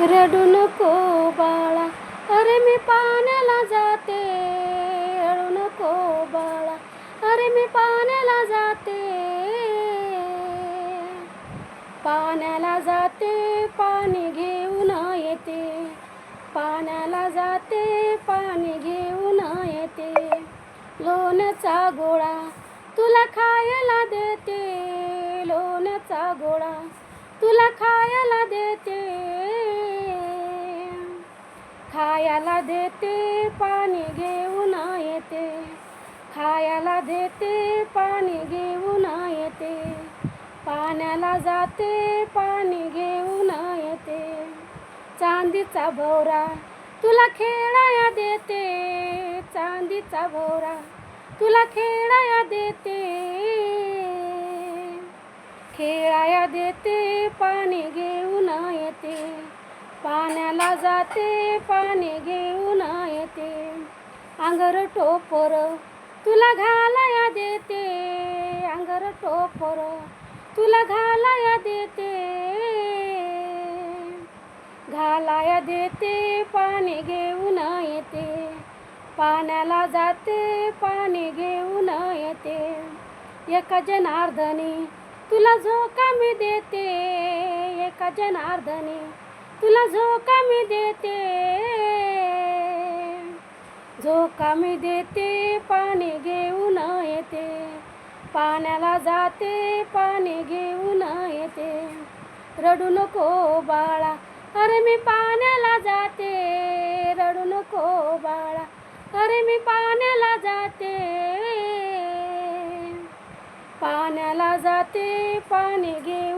रडू नको बाळा. अरे मी पाण्याला जाते. रडू नको बाळा. अरे मी पाण्याला जाते. पाण्याला जाते पाणी घेऊन येते. पाण्याला जाते पाणी घेऊन येते. लोण्याचा गोळा तुला खायला देते. लोण्याचा गोळा तुला खायला देते. खायला देते पाणी घेऊन येते. खायला देते पाणी घेऊन येते. पाण्याला जाते पाणी घेऊन येते. चांदीचा भोवरा तुला खेळाया देते. चांदीचा भोवरा तुला खेळाया देते. खेळाया देते पाणी घेऊन येते. पाण्याला जाते पाणी घेऊन येते. अंगर टोपर तुला घालाया देते. अंगर टोपर तुला घालाया देते. घालाया देते पाणी घेऊन येते. पाण्याला जाते पाणी घेऊन येते. एका जनार्दनी तुला झोका मी देते. एका जनार्दनी तुला झोका मी देते. झोका मी देते पाणी घेऊन येते. पाण्याला जाते पाणी घेऊन येते. रडू नको बाळा अरे मी पाण्याला जाते. रडू नको बाळा अरे मी पाण्याला जाते. पाण्याला जाते पाणी घेऊन